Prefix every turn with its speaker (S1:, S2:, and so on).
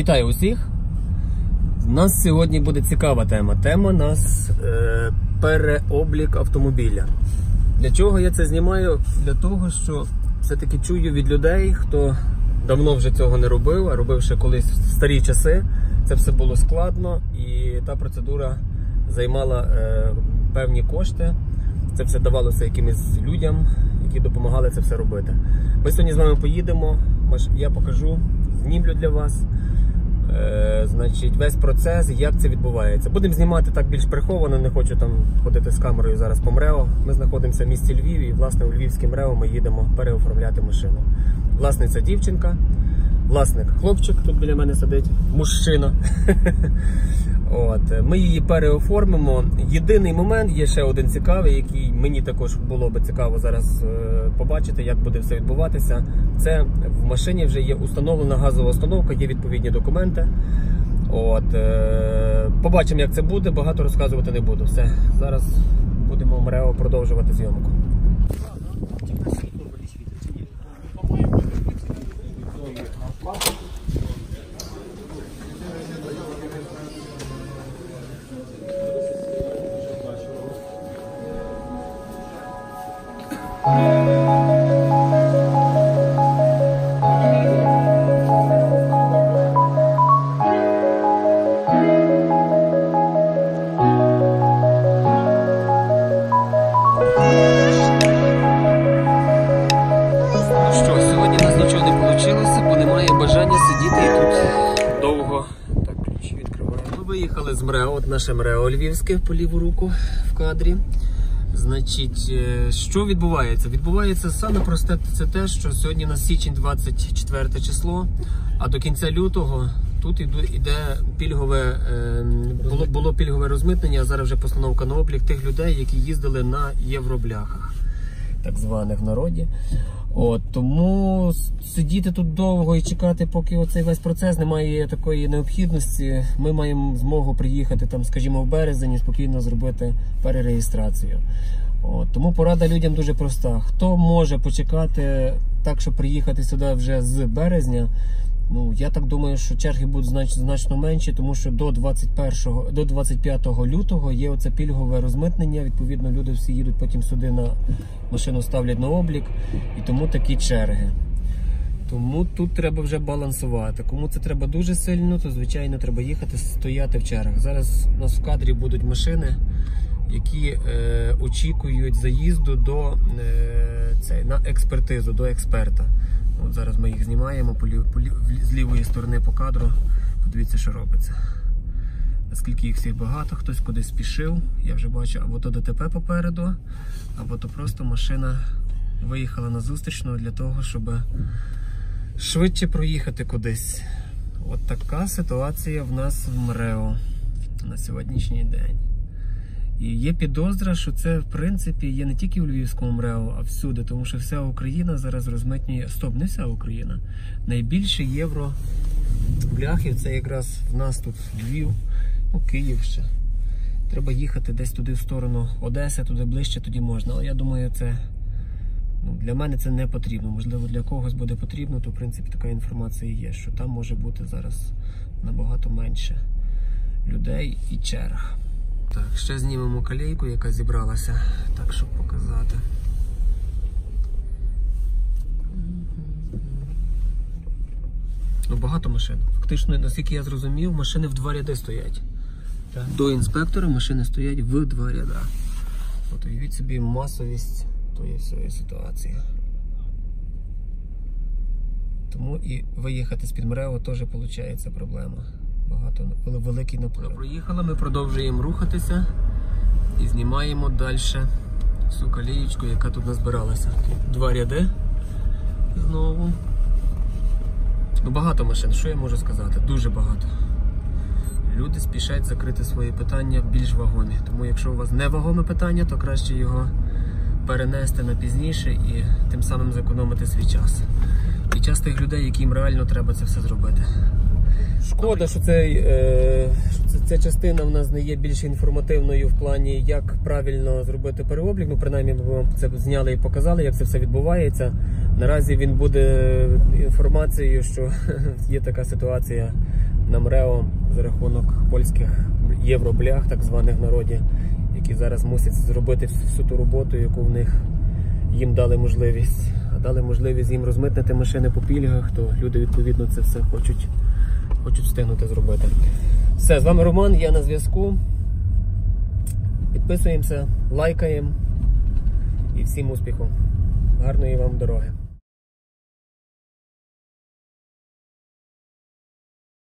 S1: Вітаю усіх! У нас сьогодні буде цікава тема. Тема нас е, переоблік автомобіля. Для чого я це знімаю? Для того, що все-таки чую від людей, хто давно вже цього не робив, а робив ще колись в старі часи. Це все було складно і та процедура займала е, певні кошти. Це все давалося якимось людям, які допомагали це все робити. Ми сьогодні з вами поїдемо. Я покажу, знімлю для вас. Е, значить, весь процес, як це відбувається. Будемо знімати так більш приховано, не хочу там ходити з камерою зараз по МРЕО. Ми знаходимося в місті Львів і, власне, у Львівське МРЕО ми їдемо переоформляти машину. Власниця дівчинка, власник хлопчик, тут біля мене сидить, мужчина. От, ми її переоформимо. Єдиний момент є ще один цікавий, який мені також було би цікаво зараз е, побачити, як буде все відбуватися. Це в машині вже є установлена газова установка, є відповідні документи. От, е, побачимо, як це буде. Багато розказувати не буду. Все, зараз будемо МРЕО продовжувати зйомку. З МРЕО, наше МРЕО Львівське по ліву руку в кадрі. Значить, е, що відбувається? Відбувається саме просте це те, що сьогодні на січень 24 число, а до кінця лютого тут іде пільгове е, було, було пільгове розмитнення, а зараз вже постановка на облік тих людей, які їздили на євробляхах так званих в народі. От, тому сидіти тут довго і чекати, поки оцей весь процес немає такої необхідності. Ми маємо змогу приїхати там, скажімо, в березень і спокійно зробити перереєстрацію. От, тому порада людям дуже проста. Хто може почекати так, щоб приїхати сюди вже з березня? Ну, я так думаю, що черги будуть знач- значно менші, тому що до 21, до 25 лютого є оце пільгове розмитнення. Відповідно, люди всі їдуть потім сюди на машину ставлять на облік, і тому такі черги. Тому тут треба вже балансувати. Кому це треба дуже сильно, то звичайно треба їхати стояти в чергах. Зараз у нас в кадрі будуть машини, які е, очікують заїзду до е, цей, на експертизу, до експерта. От зараз ми їх знімаємо по лів- з лівої сторони по кадру. Подивіться, що робиться. Наскільки їх всіх багато, хтось кудись спішив. Я вже бачу або то ДТП попереду, або то просто машина виїхала на зустрічну для того, щоб швидше проїхати кудись. От така ситуація в нас в МРЕО на сьогоднішній день. І є підозра, що це в принципі є не тільки у Львівському МРЕО, а всюди, тому що вся Україна зараз розмитнює. Стоп, не вся Україна. Найбільше євро бляхів це якраз в нас тут Львів, ну Київ ще. Треба їхати десь туди в сторону Одеси, туди ближче, тоді можна. Але я думаю, це ну, для мене це не потрібно. Можливо, для когось буде потрібно, то в принципі така інформація є, що там може бути зараз набагато менше людей і черг. Так, ще знімемо калейку, яка зібралася, так щоб показати. Ну, багато машин. Фактично, наскільки я зрозумів, машини в два ряди стоять.
S2: Так.
S1: До інспектора машини стоять в два ряда. От уявіть собі масовість тої всієї ситуації. Тому і виїхати з під МРЕО теж виходить проблема. Багато вели- великий наплив. Проїхали, ми продовжуємо рухатися і знімаємо далі всю калієчку, яка тут назбиралася. Два ряди знову. Ну, багато машин, що я можу сказати? Дуже багато. Люди спішать закрити свої питання більш вагомі. Тому якщо у вас не вагоме питання, то краще його перенести на пізніше і тим самим зекономити свій час. І час тих людей, яким реально треба це все зробити. Шкода, що цей, е, що ця частина в нас не є більш інформативною в плані, як правильно зробити переоблік. Ну, принаймні, ми вам це зняли і показали, як це все відбувається. Наразі він буде інформацією, що є така ситуація на МРЕО за рахунок польських євроблях, так званих народів, які зараз мусять зробити всю ту роботу, яку в них їм дали можливість. А дали можливість їм розмитнити машини по пільгах, то люди відповідно це все хочуть. Хочуть встигнути зробити. Все, з вами Роман, я на зв'язку. Підписуємося, лайкаємо і всім успіху. Гарної вам дороги!